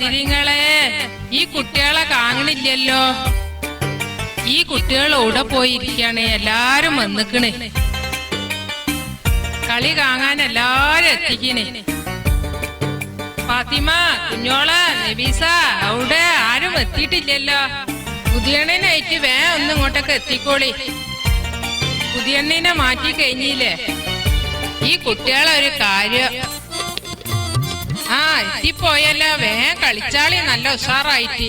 ബദിരിങ്ങളെ ഈ കുട്ടികളെ കാണണില്ലല്ലോ ഈ കുട്ടികൾ ഇവിടെ പോയിരിക്കാണ് എല്ലാരും വന്നിക്കണേ. കളി കാണാൻ എല്ലാരും എത്തിക്കണേ. ഫാത്തിമ കുഞ്ഞോള നബീസ അവിടെ ആരും എത്തിയിട്ടില്ലല്ലോ. പുതിയണ്ണനായിട്ട് വേ ഒന്ന് ഇങ്ങോട്ടൊക്കെ എത്തിക്കോളി. പുതിയണ്ണിനെ മാറ്റി കഴിഞ്ഞില്ലേ? ഈ കുട്ടികളെ ഒരു കാര്യം ആ എത്തിപ്പോയല്ലോ വേ കളിച്ചാളി നല്ല ഉഷാറായിട്ട്.